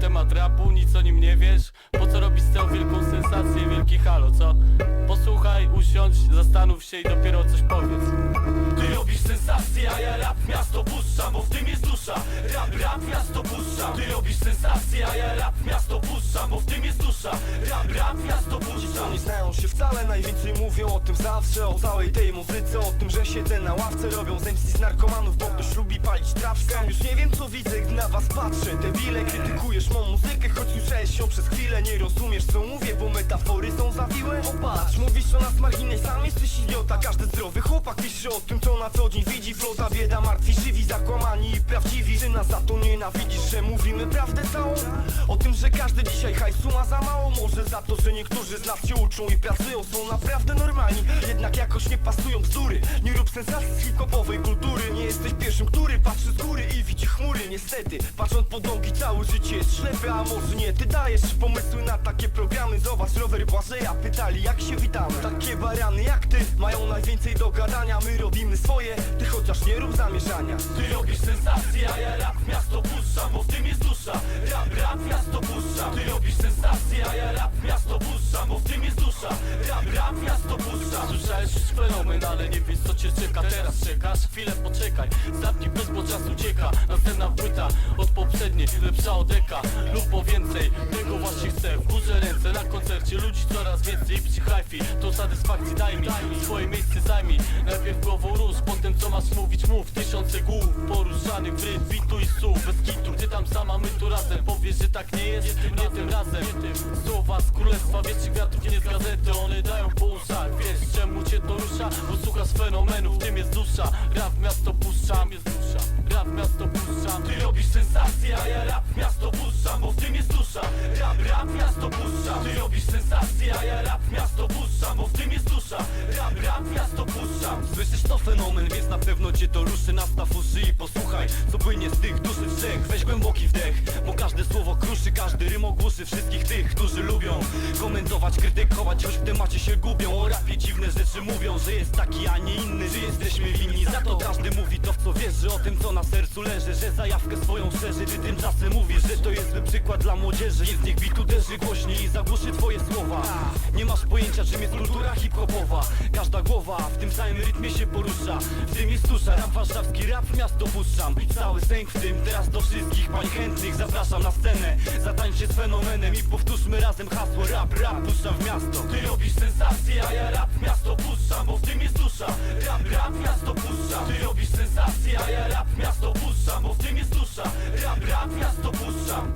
temat rapu, nic o nim nie wiesz. Po co robisz całą wielką sensację, wielki halo, co? Posłuchaj, usiądź, zastanów się i dopiero coś powiedz. Ty robisz sensację, a ja rap miasto puszczam, bo w tym jest dusza. Rap, rap miasto puszczam. Ty robisz sensację, a ja rap nie znają się wcale, najwięcej mówią o tym zawsze O całej tej muzyce, o tym, że siedzę na ławce Robią z MC z narkomanów, bo ktoś lubi palić trawkę. Sam już nie wiem co widzę, gdy na was patrzę. Debile, krytykujesz mą muzykę, choć słyszałeś ją przez chwilę Nie rozumiesz co mówię, bo metafory są zawiłe Popatrz, mówisz o nas marginesami, jesteś idiota. Każdy zdrowy chłopak pisze o tym, co na co dzień widzi. Floda, bieda, martwi, żywi, zakłamani nienawidzisz, że mówimy prawdę całą? O tym, że każdy dzisiaj hajsu ma za mało. Może za to, że niektórzy z nas się uczą i pracują Są naprawdę normalni, jednak jakoś nie pasują bzdury. Nie rób sensacji z hip-hopowej kultury. Nie jesteś pierwszym, który patrzy z góry i widzi chmury. Niestety, patrząc pod nogi całe życie jest ślepy A może nie, ty dajesz pomysły na takie programy. Zobacz, rower Błażeja. Pytali jak się witamy. Takie barany mają najwięcej do gadania. My robimy swoje, ty chociaż nie rób zamieszania. Ty robisz sensację, a ja rap miasto puszczam, bo w tym jest dusza. Rap, rap miasto puszczam. Ty robisz sensację, a ja rap miasto puszczam, bo w tym jest dusza. Rap, rap miasto puszczam. Słyszałeś już fenomen, ale nie wiesz co cię czeka. Teraz czekasz, chwilę poczekaj. Zapnij bez, bo czas ucieka. Następna płyta od poprzedniej Lepsza od eka. Lub Koncercie ludzi coraz więcej I przy hi to satysfakcji daj mi. Swoje miejsce zajmij. Najpierw głową rusz, potem co masz mówić mów. Tysiące głów poruszanych w rytm bitu i słów. Bez kitu, ty tam sama, my tu razem? Powiesz, że tak nie jest, nie tym razem. Słowa z królestwa wiecznych wiatrów, nie z gazety. One dają po uszach, wiesz czemu cię to rusza? Bo słuchasz fenomenu, w tym jest dusza. Rap miasto puszczam, jest dusza Rap miasto puszczam Ty robisz sensację, a ja rap miasto puszczam, bo w tym jest dusza. Rap, rap miasto puszczam Ty robisz sensację, Rap, miasto puszczam. Słyszysz to fenomen, więc na pewno cię to ruszy. Nastaw uszy i posłuchaj, co płynie z tych duszy wdech Weź głęboki wdech, bo każde słowo kruszy Każdy rym ogłuszy wszystkich tych, którzy lubią Komentować, krytykować, choć w temacie się gubią. O rapie dziwne rzeczy mówią, że jest taki, a nie inny Że jesteśmy winni, za to każdy mówi to w co wierzy O tym co na sercu leży, że zajawkę swoją szerzy. Ty tymczasem mówisz, że to jest przykład dla młodzieży. Więc niech bit uderzy głośniej i zagłuszy twoje słowa. Nie masz pojęcia czym jest kultura hip-hopowa. Każda głowa w tym samym rytmie się porusza. W tym jest susza, rap warszawski, rap miasto puszczam. Cały sęk w tym, teraz do wszystkich pań chętnych. Zapraszam na scenę, zatańczcie z fenomenem I powtórzmy razem hasło rap, rap. Puszczam w miasto. Ty robisz sensację, a ja rap miasto puszczam, bo w tym jest dusza. Rap, rap miasto puszczam Ty robisz sensację, a ja rap miasto puszczam, bo w tym jest dusza. Rap, rap miasto puszczam